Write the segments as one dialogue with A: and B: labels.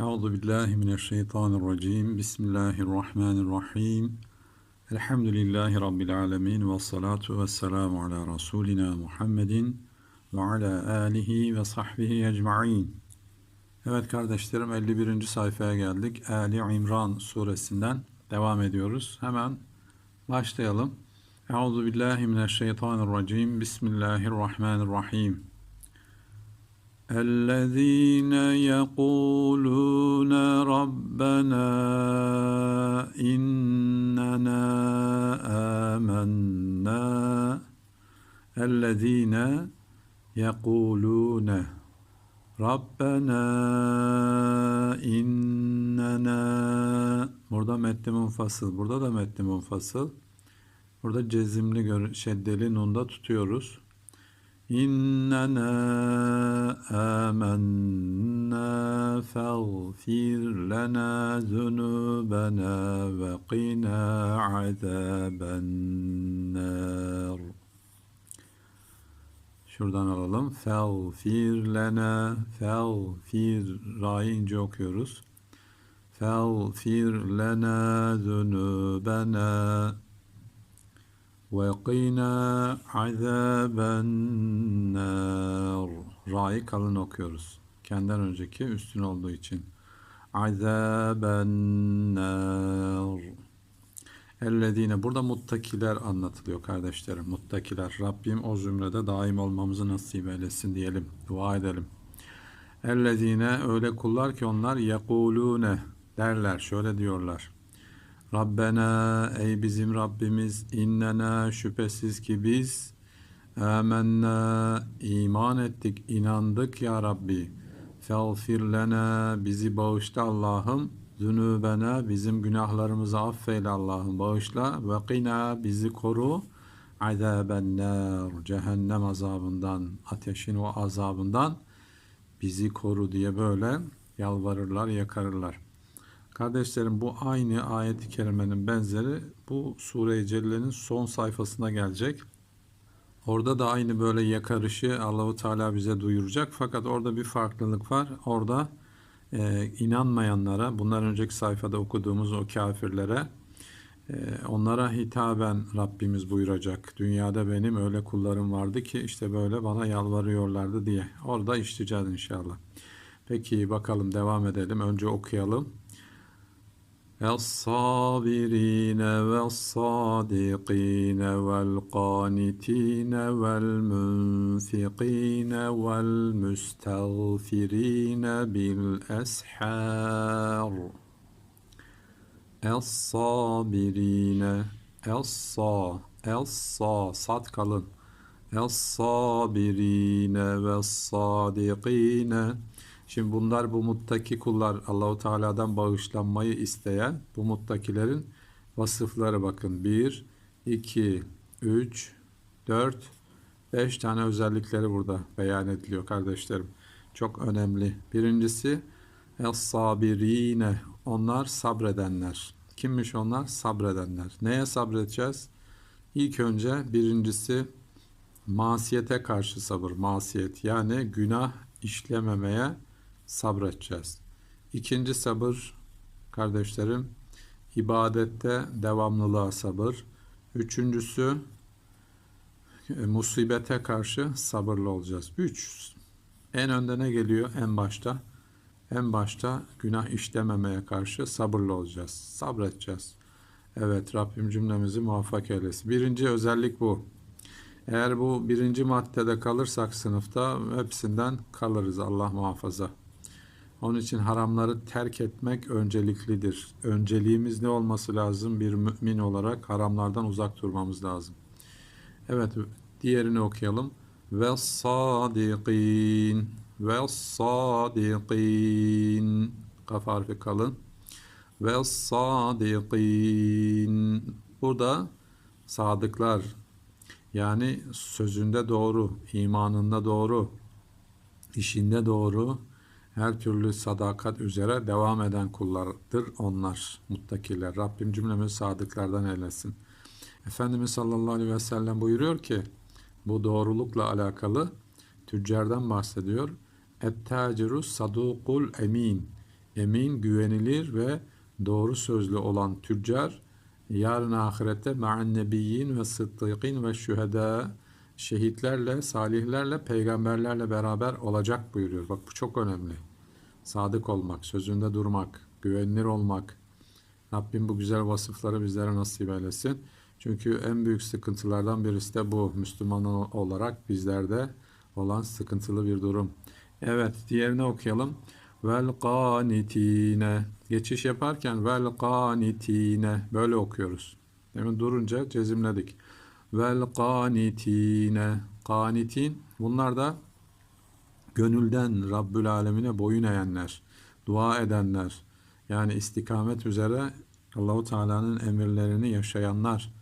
A: Euzu billahi mineşşeytanirracim. Bismillahirrahmanirrahim. Elhamdülillahi rabbil alamin ve salatu vesselamu ala rasulina Muhammedin ve ala alihi ve sahbihi ecmaîn. Evet kardeşlerim 51. sayfaya geldik. Ali İmran suresinden devam ediyoruz. Hemen başlayalım. Euzu billahi mineşşeytanirracim. Bismillahirrahmanirrahim. الذين يقولون ربنا إننا آمنا الذين يقولون ربنا إننا burada metni munfasıl burada da metni munfasıl burada cezimli gör- şeddeli nunda tutuyoruz إننا آمنا فاغفر لنا ذنوبنا وقنا عذاب النار Şuradan alalım. Fagfir lena fagfir ra'yı ince okuyoruz. Fagfir lena zunubena وَقِنَا عَذَابَ النَّارِ Ra'yı kalın okuyoruz. Kendinden önceki üstün olduğu için. عَذَابَ النَّارِ Ellezine burada muttakiler anlatılıyor kardeşlerim. Muttakiler. Rabbim o zümrede daim olmamızı nasip eylesin diyelim. Dua edelim. Ellezine öyle kullar ki onlar yekulune derler. Şöyle diyorlar. Rabbena ey bizim Rabbimiz innena şüphesiz ki biz amenna iman ettik inandık ya Rabbi. Feğfir lena bizi bağışla Allah'ım. Zünübena bizim günahlarımızı affeyle Allah'ım bağışla. Ve qina bizi koru. Azaben nar cehennem azabından ateşin o azabından bizi koru diye böyle yalvarırlar yakarırlar. Kardeşlerim bu aynı ayet-i kerimenin benzeri bu Sure-i Celle'nin son sayfasına gelecek. Orada da aynı böyle yakarışı Allahu Teala bize duyuracak. Fakat orada bir farklılık var. Orada e, inanmayanlara, bundan önceki sayfada okuduğumuz o kafirlere, e, onlara hitaben Rabbimiz buyuracak. Dünyada benim öyle kullarım vardı ki işte böyle bana yalvarıyorlardı diye. Orada işleyeceğiz inşallah. Peki bakalım devam edelim. Önce okuyalım. الصابرين والصادقين والقانتين والمنفقين والمستغفرين بالأسحار. الصابرين الصا الصا صاد الصابرين والصادقين Şimdi bunlar bu muttaki kullar Allahu Teala'dan bağışlanmayı isteyen bu muttakilerin vasıfları bakın. 1 2 3 4 5 tane özellikleri burada beyan ediliyor kardeşlerim. Çok önemli. Birincisi es-sabirine. Onlar sabredenler. Kimmiş onlar? Sabredenler. Neye sabredeceğiz? İlk önce birincisi masiyete karşı sabır. Masiyet yani günah işlememeye sabredeceğiz. İkinci sabır kardeşlerim ibadette devamlılığa sabır. Üçüncüsü e, musibete karşı sabırlı olacağız. Üç. En önde ne geliyor en başta? En başta günah işlememeye karşı sabırlı olacağız. Sabredeceğiz. Evet Rabbim cümlemizi muvaffak eylesin. Birinci özellik bu. Eğer bu birinci maddede kalırsak sınıfta hepsinden kalırız Allah muhafaza. Onun için haramları terk etmek önceliklidir. Önceliğimiz ne olması lazım? Bir mümin olarak haramlardan uzak durmamız lazım. Evet, diğerini okuyalım. Ve sadiqin ve sadiqin kaf harfi kalın. Ve sadiqin burada sadıklar yani sözünde doğru, imanında doğru, işinde doğru, her türlü sadakat üzere devam eden kullardır onlar, muttakiler. Rabbim cümlemizi sadıklardan eylesin. Efendimiz sallallahu aleyhi ve sellem buyuruyor ki, bu doğrulukla alakalı tüccardan bahsediyor. Et-taciru sadukul emin. emin, güvenilir ve doğru sözlü olan tüccar yarın ahirette ma'an nebiyyin ve sıddıkîn ve şühedâ şehitlerle, salihlerle, peygamberlerle beraber olacak buyuruyor. Bak bu çok önemli. Sadık olmak, sözünde durmak, güvenilir olmak. Rabbim bu güzel vasıfları bizlere nasip eylesin. Çünkü en büyük sıkıntılardan birisi de bu. Müslüman olarak bizlerde olan sıkıntılı bir durum. Evet, diğerini okuyalım. Vel qanitine. Geçiş yaparken vel qanitine böyle okuyoruz. Demin durunca cezimledik. Vel qanitine. Qanitin. Bunlar da gönülden Rabbül Alemine boyun eğenler, dua edenler, yani istikamet üzere Allahu Teala'nın emirlerini yaşayanlar.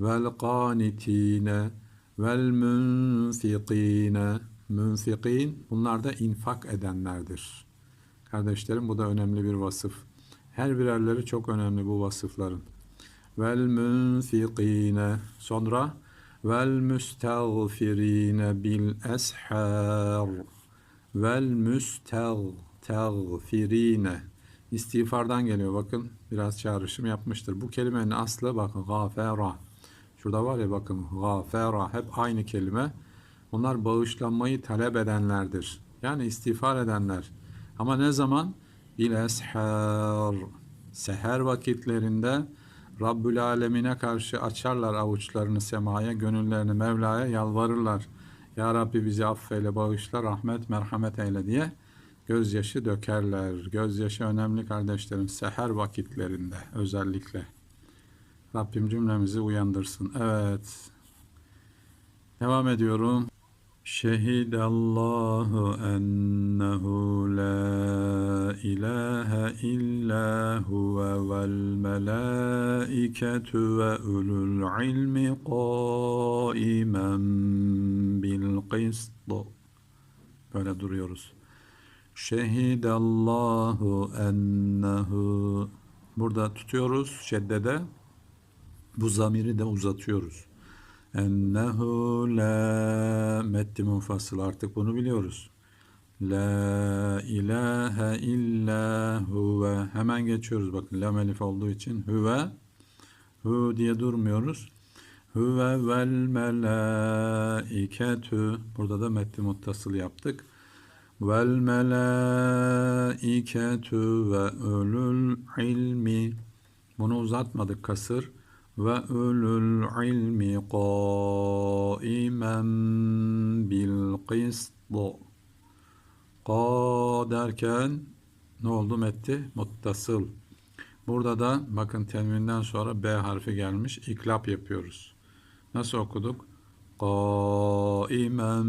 A: Vel qanitine vel münfikine münfikin bunlar da infak edenlerdir. Kardeşlerim bu da önemli bir vasıf. Her birerleri çok önemli bu vasıfların. Vel münfikine sonra vel müstagfirine bil eshar vel müstagfirine istiğfardan geliyor bakın biraz çağrışım yapmıştır. Bu kelimenin aslı bakın gafera. Şurada var ya bakın gafera hep aynı kelime. Onlar bağışlanmayı talep edenlerdir. Yani istiğfar edenler. Ama ne zaman? Bil eshar. Seher vakitlerinde Rabbül Alemine karşı açarlar avuçlarını semaya, gönüllerini Mevla'ya yalvarırlar. Ya Rabbi bizi affeyle, bağışla, rahmet, merhamet eyle diye gözyaşı dökerler. Gözyaşı önemli kardeşlerim. Seher vakitlerinde özellikle. Rabbim cümlemizi uyandırsın. Evet. Devam ediyorum. Ennehu la ilahe illa huve vel melaiketu ve ulul ilmi qaimen bil qist. Böyle duruyoruz. Şehidallahu ennehu Burada tutuyoruz şeddede. Bu zamiri de uzatıyoruz. Ennehu la meddi munfasıl artık bunu biliyoruz. La ilahe illa huve hemen geçiyoruz bakın lam elif olduğu için huve hu diye durmuyoruz. Huve vel melaiketu burada da meddi muttasıl yaptık. Vel melaiketu ve ölül ilmi bunu uzatmadık kasır ve ölül ilmi qaimen bil qist Qa derken ne oldu metti? Muttasıl. Burada da bakın tenvinden sonra B harfi gelmiş. İklap yapıyoruz. Nasıl okuduk? Qaimen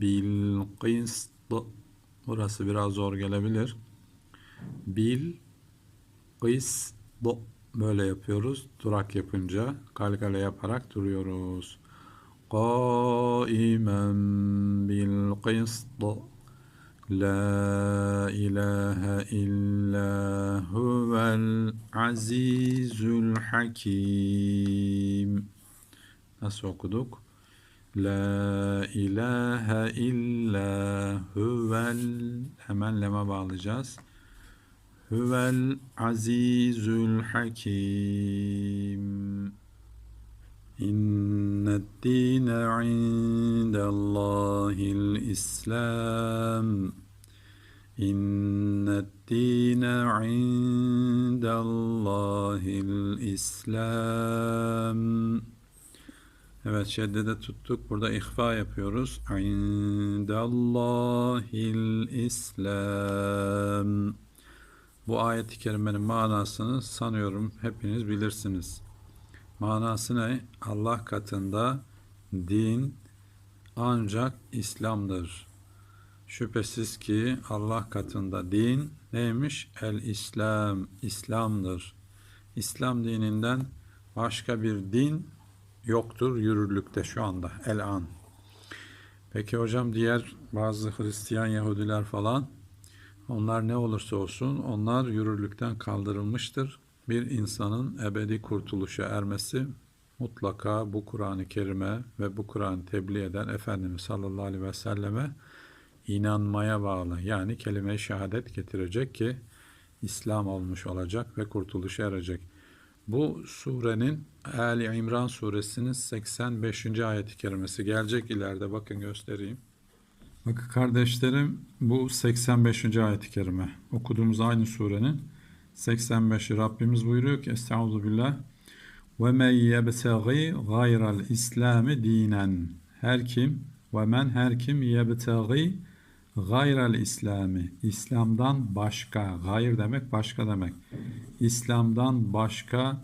A: bil qist Burası biraz zor gelebilir. Bil qist böyle yapıyoruz. Durak yapınca kalkale yaparak duruyoruz. Qaimen bil qist La ilahe illa huvel azizul hakim. Nasıl okuduk? La ilahe illa huvel hemen lema bağlayacağız. Huvel azizul hakim. İnned dine indellahil islam. İnned dine indellahil islam. Evet şeddede tuttuk. Burada ihfa yapıyoruz. İndallahil islam. Bu ayet-i kerimenin manasını sanıyorum hepiniz bilirsiniz. Manası ne? Allah katında din ancak İslam'dır. Şüphesiz ki Allah katında din neymiş? El-İslam, İslam'dır. İslam dininden başka bir din yoktur yürürlükte şu anda el-an. Peki hocam diğer bazı Hristiyan Yahudiler falan onlar ne olursa olsun onlar yürürlükten kaldırılmıştır. Bir insanın ebedi kurtuluşa ermesi mutlaka bu Kur'an-ı Kerim'e ve bu Kur'an'ı tebliğ eden Efendimiz sallallahu aleyhi ve selleme inanmaya bağlı. Yani kelime-i şehadet getirecek ki İslam olmuş olacak ve kurtuluşa erecek. Bu surenin Ali İmran suresinin 85. ayet-i kerimesi gelecek ileride bakın göstereyim. Bakın kardeşlerim bu 85. ayet-i kerime. Okuduğumuz aynı surenin 85'i Rabbimiz buyuruyor ki Estaizu billah ve men yebtagi gayral İslami dinen. Her kim ve men her kim yebtagi gayral İslami. İslam'dan başka. Gayr demek başka demek. İslam'dan başka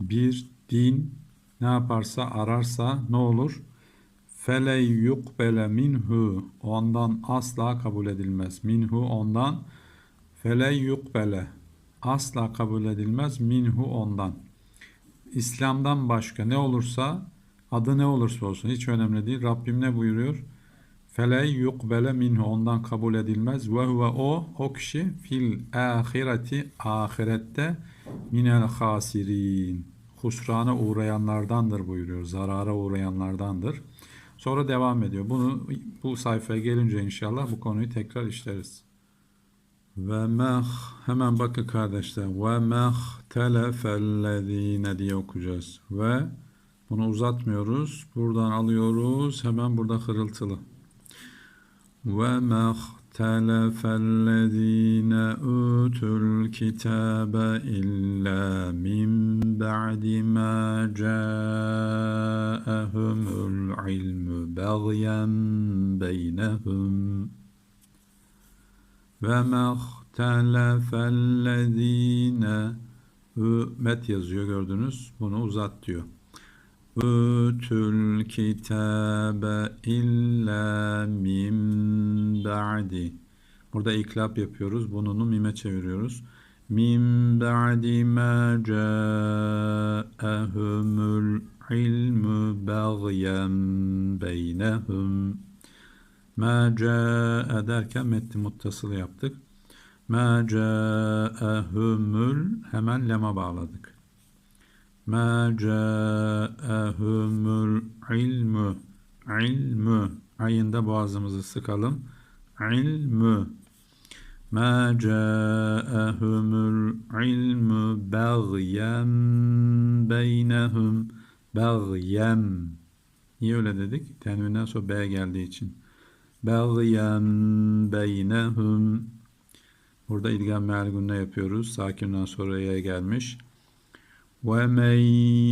A: bir din ne yaparsa ararsa ne olur? Fele yukbele minhu. Ondan asla kabul edilmez. Minhu ondan. Fele yukbele. Asla kabul edilmez. Minhu ondan. İslam'dan başka ne olursa adı ne olursa olsun hiç önemli değil. Rabbim ne buyuruyor? Fele yukbele minhu ondan kabul edilmez. Ve huve o o kişi fil ahireti ahirette minel hasirin. Husrana uğrayanlardandır buyuruyor. Zarara uğrayanlardandır. Sonra devam ediyor. Bunu bu sayfaya gelince inşallah bu konuyu tekrar işleriz. Ve meh hemen bakın kardeşler. Ve meh telefellezine diye okuyacağız. Ve bunu uzatmıyoruz. Buradan alıyoruz. Hemen burada hırıltılı. Ve meh telefellezine utul kitabe illa min ba'di ma ca'ahumul ilmu bagyen beynehum. Ve mehtelefellezine met yazıyor gördünüz. Bunu uzat diyor. Ütül kitabe illa min ba'di. Burada iklap yapıyoruz. Bununu mime çeviriyoruz. Min ba'di ma ca'ahumul ilmu bagyen beynehum. Ma ca'e derken metni muttasıl yaptık. Ma ca'ehumul hemen lema bağladık. Ma ca'ehumul ilmu ilmu ayında boğazımızı sıkalım. İlmu Ma ca'ehumul ilmu bagyen beynehum bagyen Niye öyle dedik? Tenvinden sonra B geldiği için. Bagyen beynehum Burada idgam meal yapıyoruz. Sakinden sonra ya gelmiş. وَمَنْ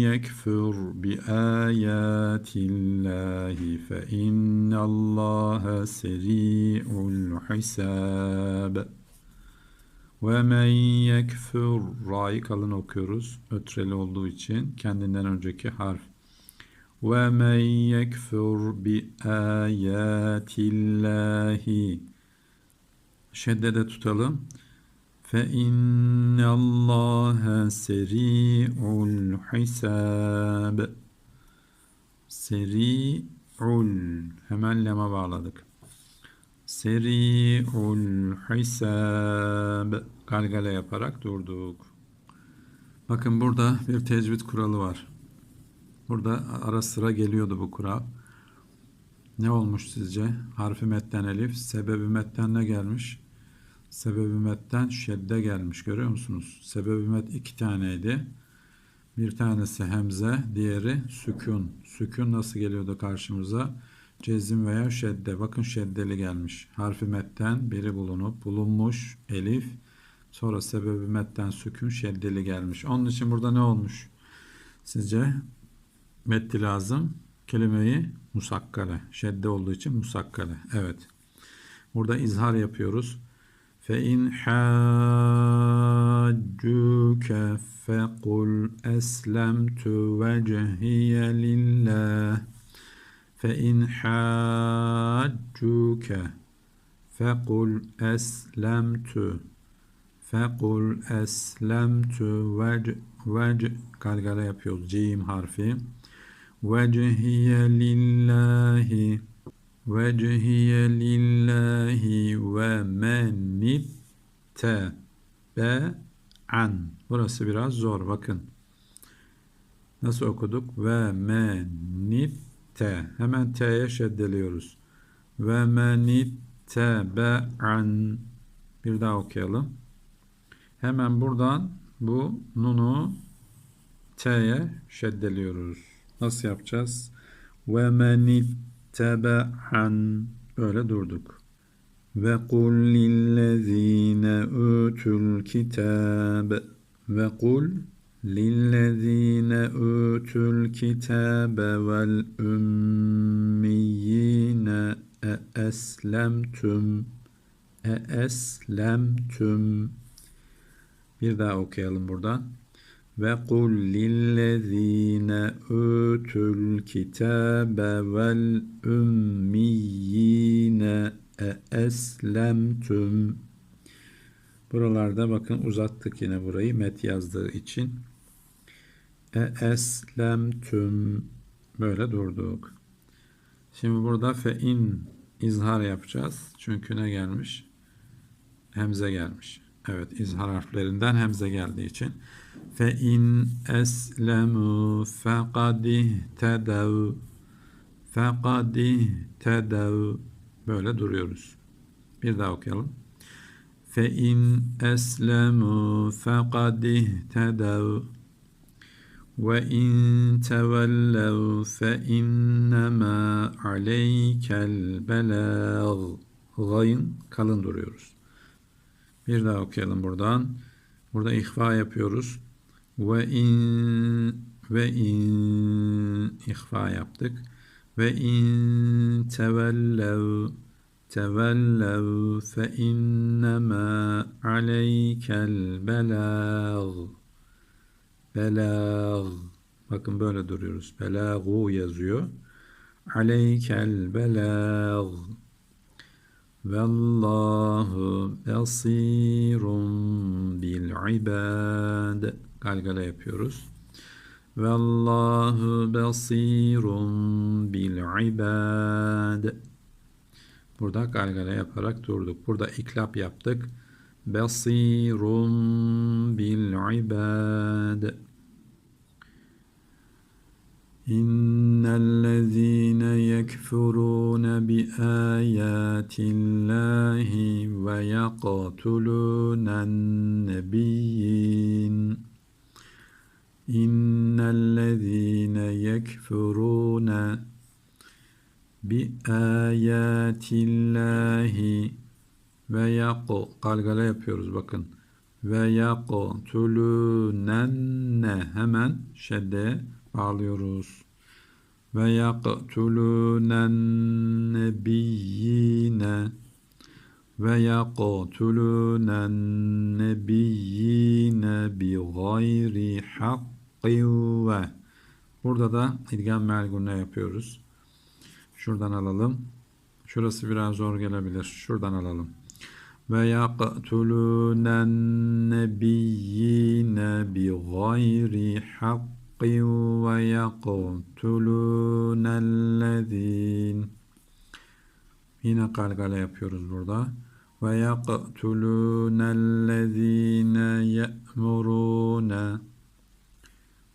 A: يَكْفُرْ بِآيَاتِ اللّٰهِ فَإِنَّ اللّٰهَ سَرِيعُ الْحِسَابِ وَمَنْ يَكْفُرْ Ra'yı kalın okuyoruz. Ötreli olduğu için kendinden önceki harf. وَمَنْ يَكْفُرْ بِآيَاتِ اللّٰهِ Şeddede tutalım. فَاِنَّ اللّٰهَ سَرِيعُ الْحِسَابِ Seri'ul hemen lema bağladık. Seri'ul hisab galgale yaparak durduk. Bakın burada bir tecvid kuralı var. Burada ara sıra geliyordu bu kural. Ne olmuş sizce? Harfi metten elif, sebebi metten ne gelmiş? Sebebi metten şedde gelmiş. Görüyor musunuz? Sebebi met iki taneydi. Bir tanesi hemze, diğeri sükun. Sükun nasıl geliyordu karşımıza? Cezim veya şedde. Bakın şeddeli gelmiş. Harfi metten biri bulunup bulunmuş elif. Sonra sebebi metten sükun şeddeli gelmiş. Onun için burada ne olmuş? Sizce metti lazım. Kelimeyi musakkale. Şedde olduğu için musakkale. Evet. Burada izhar yapıyoruz. فإن حاجوك فقل أسلمت وجهي لله فإن حاجوك فقل أسلمت فقل أسلمت وجه وجه galgala yapıyoruz. Cim harfi. Vecihiye lillahi vecihiye lillahi ve menitte be an. Burası biraz zor bakın. Nasıl okuduk? Ve menitte. Hemen T'ye şeddeliyoruz. Ve menitte tebe'an bir daha okuyalım. Hemen buradan bu nunu t'ye şeddeliyoruz. Nasıl yapacağız? Ve men ittebe'an böyle durduk. Ve kul lillezine utul kitab ve kul lillezine utul kitab vel ümmiyine e eslemtüm e eslemtüm bir daha okuyalım buradan. Ve kul utul kitabe vel ümmiyine e eslemtüm Buralarda bakın uzattık yine burayı met yazdığı için. E eslemtüm böyle durduk. Şimdi burada fe in izhar yapacağız. Çünkü ne gelmiş? Hemze gelmiş. Evet izhar harflerinden hemze geldiği için. Fe in eslemu fekad ihtedev fekad ihtedev böyle duruyoruz. Bir daha okuyalım. Fe in eslemu fekad ihtedev ve in tevellev fe innema aleykel belag Gayın kalın duruyoruz. Bir daha okuyalım buradan. Burada ihfa yapıyoruz. Ve in ve in ihfa yaptık. Ve in tevellev tevellev fe innema aleykel belag belag bakın böyle duruyoruz. Belagu yazıyor. Aleykel belag Vallahu basirun bil ibad Galgala yapıyoruz. Vallahu basirun bil ibad. Burada galgala yaparak durduk. Burada iklap yaptık. Basirun bil ibad. إن الذين يكفرون بآيات الله ويقتلون النبيين İnnellezîne yekfurûne bi âyâtillâhi ve yaqu galgala yapıyoruz bakın. Ve yaqtulûnenne hemen şedde bağlıyoruz. Ve yaqtulûnen nebiyyine ve yaqtulûnen nebiyyine bi gayri hak kıvve. Burada da idgam melgune yapıyoruz. Şuradan alalım. Şurası biraz zor gelebilir. Şuradan alalım. Ve yaktulunen nebiyyine bi gayri hakkin ve yaktunellezin. Yine kalgale yapıyoruz burada. Ve yaktulunellezine ye'murune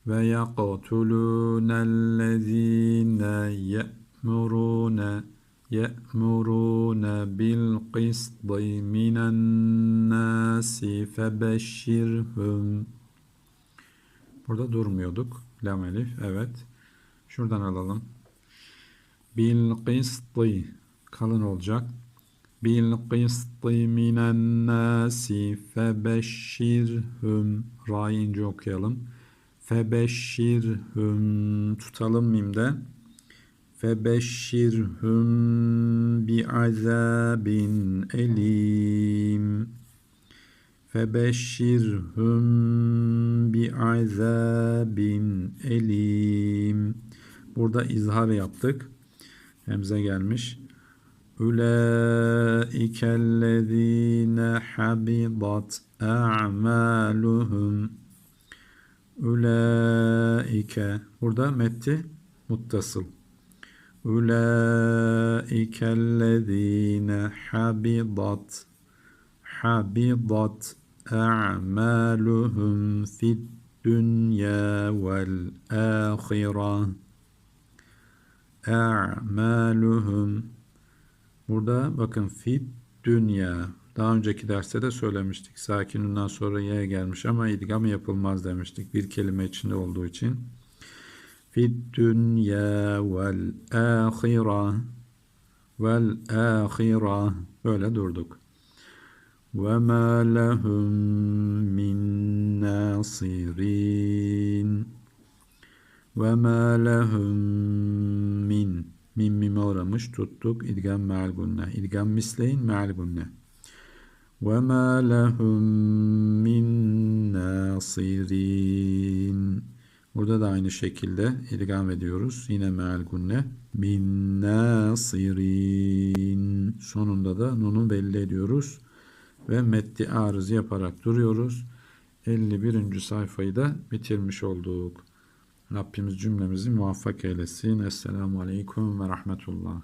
A: ve yaktulûne ellezîne ye'murûne ye'murûne bil qisdi minen nâsi febeşşirhum Burada durmuyorduk. Lam elif. Evet. Şuradan alalım. Bil qisti. Kalın olacak. Bil qisti minen nasi febeşşirhum. Ra'yı okuyalım. Febeşşirhum. Tutalım mimde. Febeşşirhum bi azabin elim. Febeşşirhum bi'azabin elim. Burada izhar yaptık. Hemze gelmiş. Ulaikellezine habidat a'maluhum. Ulaike. Burada metti muttasıl. Ulaikellezine habidat habidat أعمالهم في الدنيا والآخرة أعمالهم Burada bakın fit dünya. Daha önceki derste de söylemiştik. Sakinünden sonra y gelmiş ama idgam yapılmaz demiştik. Bir kelime içinde olduğu için. Fit dünya vel ahira vel ahira böyle durduk. Ve ma lehum min nasirin ve ma lehum min min mime uğramış tuttuk idgam me'al gunne idgam misleyin me'al gunne ma lehum min nasirin burada da aynı şekilde idgam ediyoruz yine me'al gunne min nasirin sonunda da nunu belli ediyoruz ve meddi arız yaparak duruyoruz 51. sayfayı da bitirmiş olduk. Rabbimiz cümlemizi muvaffak eylesin. Esselamu Aleyküm ve Rahmetullah.